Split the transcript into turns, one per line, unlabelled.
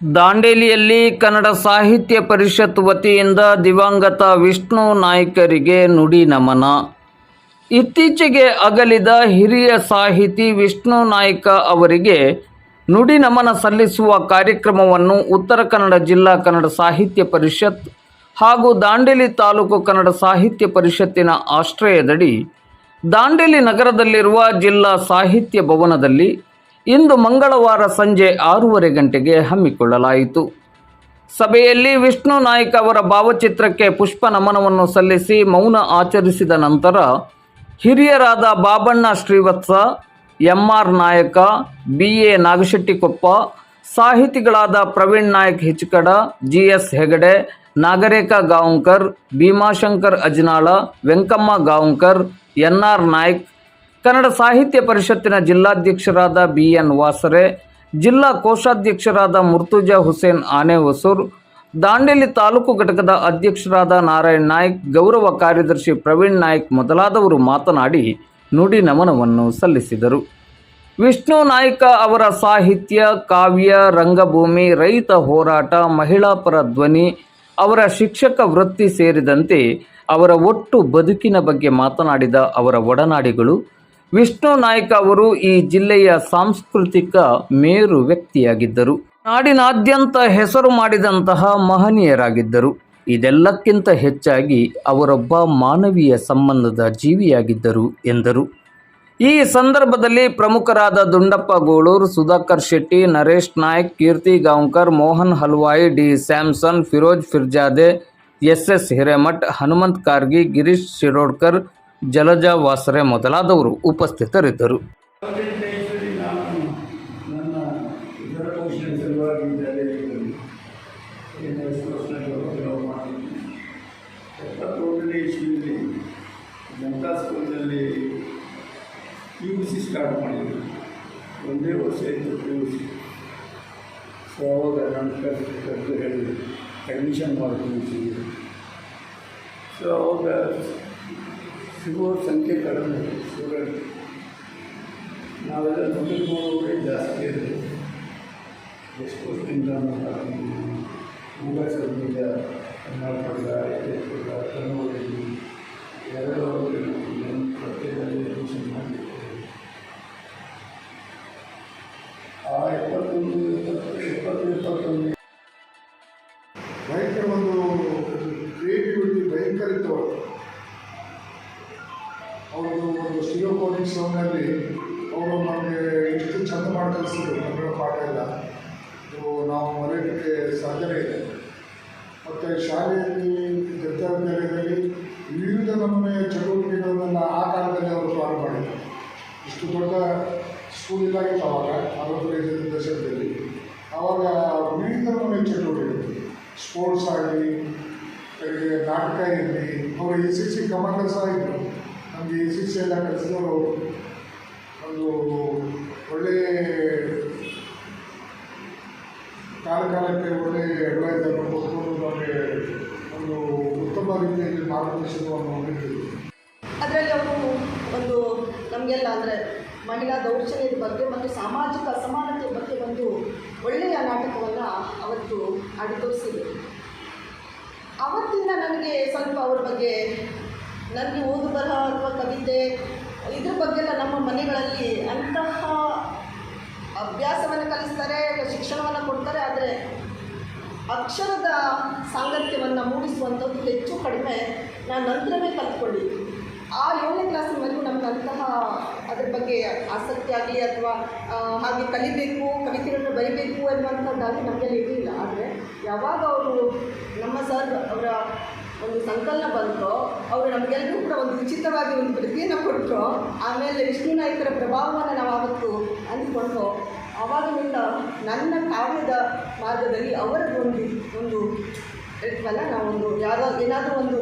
ದಾಂಡೇಲಿಯಲ್ಲಿ ಕನ್ನಡ ಸಾಹಿತ್ಯ ಪರಿಷತ್ ವತಿಯಿಂದ ದಿವಂಗತ ವಿಷ್ಣು ನಾಯ್ಕರಿಗೆ ನುಡಿ ನಮನ. ಇತ್ತೀಚೆಗೆ ಅಗಲಿದ ಹಿರಿಯ ಸಾಹಿತಿ ವಿಷ್ಣು ನಾಯ್ಕ ಅವರಿಗೆ ನುಡಿ ನಮನ ಸಲ್ಲಿಸುವ ಕಾರ್ಯಕ್ರಮವನ್ನು ಉತ್ತರ ಕನ್ನಡ ಜಿಲ್ಲಾ ಕನ್ನಡ ಸಾಹಿತ್ಯ ಪರಿಷತ್ ಹಾಗೂ ದಾಂಡೇಲಿ ತಾಲೂಕು ಕನ್ನಡ ಸಾಹಿತ್ಯ ಪರಿಷತ್ತಿನ ಆಶ್ರಯದಡಿ ದಾಂಡೇಲಿ ನಗರದಲ್ಲಿರುವ ಜಿಲ್ಲಾ ಸಾಹಿತ್ಯ ಭವನದಲ್ಲಿ ಇಂದು ಮಂಗಳವಾರ ಸಂಜೆ ಆರೂವರೆ ಗಂಟೆಗೆ ಹಮ್ಮಿಕೊಳ್ಳಲಾಯಿತು. ಸಭೆಯಲ್ಲಿ ವಿಷ್ಣು ನಾಯ್ಕ ಅವರ ಭಾವಚಿತ್ರಕ್ಕೆ ಪುಷ್ಪ ನಮನವನ್ನು ಸಲ್ಲಿಸಿ ಮೌನ ಆಚರಿಸಿದ ನಂತರ ಹಿರಿಯರಾದ Babanna Shrivatsa M R Nayak, B A Nagashettikoppa, ಸಾಹಿತಿಗಳಾದ Praveen Nayak Hichkad, G S Hegde, Nagarekha Gaonkar, Bhimashankar Ajnal, Venkamma Gaonkar, N R Naik Kannada Sahitya ಪರಿಷತ್ತಿನ ಜಿಲ್ಲಾಧ್ಯಕ್ಷರಾದ ಬಿ ಎನ್ ವಾಸರೆ, ಜಿಲ್ಲಾ ಕೋಶಾಧ್ಯಕ್ಷರಾದ ಮುರ್ತುಜಾ ಹುಸೇನ್ ಆನೆ ಹೊಸೂರ್ ದಾಂಡೇಲಿ ತಾಲೂಕು ಘಟಕದ ಅಧ್ಯಕ್ಷರಾದ ನಾರಾಯಣ್ ನಾಯ್ಕ್, ಗೌರವ ಕಾರ್ಯದರ್ಶಿ ಪ್ರವೀಣ್ ನಾಯ್ಕ್ ಮೊದಲಾದವರು ಮಾತನಾಡಿ ನುಡಿ ನಮನವನ್ನು ಸಲ್ಲಿಸಿದರು. ವಿಷ್ಣು ನಾಯ್ಕ ಅವರ ಸಾಹಿತ್ಯ, ಕಾವ್ಯ, ರಂಗಭೂಮಿ, ರೈತ ಹೋರಾಟ, ಮಹಿಳಾ ಪರ ಧ್ವನಿ, ಅವರ ಶಿಕ್ಷಕ ವೃತ್ತಿ ಸೇರಿದಂತೆ ಅವರ ಒಟ್ಟು ಬದುಕಿನ ಬಗ್ಗೆ ಮಾತನಾಡಿದ ಅವರ ಒಡನಾಡಿಗಳು ವಿಷ್ಣು ನಾಯ್ಕ ಅವರು ಈ ಜಿಲ್ಲೆಯ ಸಾಂಸ್ಕೃತಿಕ ಮೇರು ವ್ಯಕ್ತಿಯಾಗಿದ್ದರು. ನಾಡಿನಾದ್ಯಂತ ಹೆಸರು ಮಾಡಿದಂತಹ ಮಹನೀಯರಾಗಿದ್ದರು. ಇದೆಲ್ಲಕ್ಕಿಂತ ಹೆಚ್ಚಾಗಿ ಅವರೊಬ್ಬ ಮಾನವೀಯ ಸಂಬಂಧದ ಜೀವಿಯಾಗಿದ್ದರು ಎಂದರು. ಈ ಸಂದರ್ಭದಲ್ಲಿ ಪ್ರಮುಖರಾದ Dundappa Goluru, Sudhakar Shetty, Naresh Naik, Keerti Gaonkar, Mohan Halwai, D Samson, Firoz Firjade, S S Hiremath, Hanumanth Kargi, Girish Shirodkar Jalaja Vasare ಮೊದಲಾದವರು ಉಪಸ್ಥಿತರಿದ್ದರು.
ಪಿ ಯು ಸಿ ಸ್ಟಾರ್ಟ್ ಮಾಡಿದ್ವಿ ಒಂದೇ ವರ್ಷ ಇತ್ತು ಪಿ ಯು ಸಿ ಸೊ ಅವಾಗ ಕರೆದು ಕರೆದು ಹೇಳಿ ಅಡ್ಮಿಷನ್ ಮಾಡ್ತೀನಿ ಸಿಗಿದೆ ಸೊ ಅವಾಗ ಸಿಗುವ ಸಂಖ್ಯೆ ಕಡಿಮೆ ಸ್ಟೂಡೆಂಟ್ ನಾವೆಲ್ಲ ದುಡ್ಡು ನೋಡುವವರೇ ಜಾಸ್ತಿ ಇದೆ ಎಷ್ಟು ವರ್ಷದಿಂದ ಮುಂಬೈಸಲ್ಲಿಂದ ಕರ್ನಾಟಕದ ಐತಿಹಾಸಿಕ ಕನ್ನಡದಲ್ಲಿ ಎರಡು ಪ್ರತ್ಯೇಕದಲ್ಲಿ ಅಡ್ಮಿಷನ್ ಮಾಡಿದ್ದೇವೆ ಆ ಎಪ್ಪತ್ತೊಂದು ಎಪ್ಪತ್ತು ಎಪ್ಪತ್ತು ಎಪ್ಪತ್ತೊಂದು
ಭಯಂಕರ ಒಂದು ಕ್ರಿಯೇಟಿವಿಟಿ ಭಯಂಕರ ಇತ್ತು ಅವ್ರದ್ದು ಕೋಡಿಂಗ್ ಸಾಂಗಲ್ಲಿ ಅವರು ನಮಗೆ ಎಷ್ಟು ಚಂದ ಮಾಡಿ ಕಲಿಸಿದ್ರು ಕನ್ನಡ ಪಾಠ ಎಲ್ಲ. ನಾವು ಮರೆಯೋದಕ್ಕೆ ಸಾಧ್ಯನೇ ಇದೆ ಮತ್ತು ಶಾಲೆಯಲ್ಲಿ ವಿದ್ಯಾರ್ಥಿಗಳಲ್ಲಿ ವಿವಿಧ ನಮೂನೆಯ ಚಟುವಟಿಕೆಗಳನ್ನೆಲ್ಲ ಆ ಕಾಲದಲ್ಲಿ ಅವರು ಪ್ರಾರಂಭ ಮಾಡಿದರು. ಇಷ್ಟು ದೊಡ್ಡ ಸ್ಕೂಲ್ ಇಲ್ಲಾಗಿತ್ತು ಅವಾಗ ಅರವತ್ತೈದು ದಶಕದಲ್ಲಿ. ಆವಾಗ ವಿವಿಧ ನಮೂನೆಯ ಚಟುವಟಿಕೆಗಳು. ಸ್ಪೋರ್ಟ್ಸ್ ಆಗಲಿ ನಾಟಕ ಇರಲಿ, ಅವರು ಎಸ್ ಎಸ್ ಸಿ ಕಮಾಂಡರ್ ಸಹ ನಮಗೆ ಈ ಶಿಕ್ಷೆ ಎಲ್ಲ ಒಂದು ಒಳ್ಳೆಯ ಕಾಲ ಕಾಲಕ್ಕೆ ಒಳ್ಳೆಯ ಅಡ್ವೈಸನ್ನು ನಮಗೆ ಒಂದು ಉತ್ತಮ ರೀತಿಯಲ್ಲಿ ಮಾರ್ಗದರ್ಶನವನ್ನು ನೀಡಿದರು.
ಅದರಲ್ಲಿ ಅವರು ಒಂದು ನಮಗೆಲ್ಲ ಅಂದರೆ ಮಹಿಳಾ ದೌರ್ಜನ್ಯದ ಬಗ್ಗೆ ಮತ್ತು ಸಾಮಾಜಿಕ ಅಸಮಾನತೆಯ ಬಗ್ಗೆ ಒಂದು ಒಳ್ಳೆಯ ನಾಟಕವನ್ನು ಅವತ್ತು ಆಡಿ ಅವತ್ತಿಂದ ನನಗೆ ಸ್ವಲ್ಪ ಅವ್ರ ಬಗ್ಗೆ ನನಗೆ ಓದು ಬರಹ ಅಥವಾ ಕವಿತೆ, ಇದ್ರ ಬಗ್ಗೆ ಎಲ್ಲ ನಮ್ಮ ಮನೆಗಳಲ್ಲಿ ಅಂತಹ ಅಭ್ಯಾಸವನ್ನು ಕಲಿಸ್ತಾರೆ, ಶಿಕ್ಷಣವನ್ನು ಕೊಡ್ತಾರೆ, ಆದರೆ ಅಕ್ಷರದ ಸಾಂಗತ್ಯವನ್ನು ಮೂಡಿಸುವಂಥದ್ದು ಹೆಚ್ಚು ಕಡಿಮೆ ನಾನು ನಂತರವೇ ಕಲ್ತ್ಕೊಂಡಿದ್ದೀನಿ. ಆ ಏಳನೇ ಕ್ಲಾಸಿನವರೆಗೂ ನಮ್ಗೆ ಅಂತಹ ಅದ್ರ ಬಗ್ಗೆ ಆಸಕ್ತಿ ಆಗಲಿ ಅಥವಾ ಹಾಗೆ ಕಲಿಬೇಕು, ಕವಿತೆಗಳನ್ನು ಬರಿಬೇಕು ಅನ್ನುವಂಥದ್ದಾಗಿ ನಮಗೆಲ್ಲ ಇರಲಿಲ್ಲ ಆದರೆ ಯಾವಾಗ ಅವರು ನಮ್ಮ ಸರ್ ಅವರ ಒಂದು ಸಂಕಲನ ಬಂತು ಅವರು ನಮಗೆಲ್ಲರೂ ಕೂಡ ಒಂದು ಉಚಿತವಾಗಿ ಒಂದು ಪ್ರತಿಯನ್ನು ಕೊಟ್ಟರು. ಆಮೇಲೆ ವಿಷ್ಣು ನಾಯಕರ ಪ್ರಭಾವವನ್ನು ನಾವು ಆವತ್ತು ಅಂದುಕೊಂಡು ಆವಾಗಿನಿಂದ ನನ್ನ ಕಾವ್ಯದ ಮಾರ್ಗದಲ್ಲಿ ಅವರದ್ದು ಒಂದು ಒಂದು ನಾವು ನಾವೊಂದು ಯಾವುದೋ ಏನಾದರೂ ಒಂದು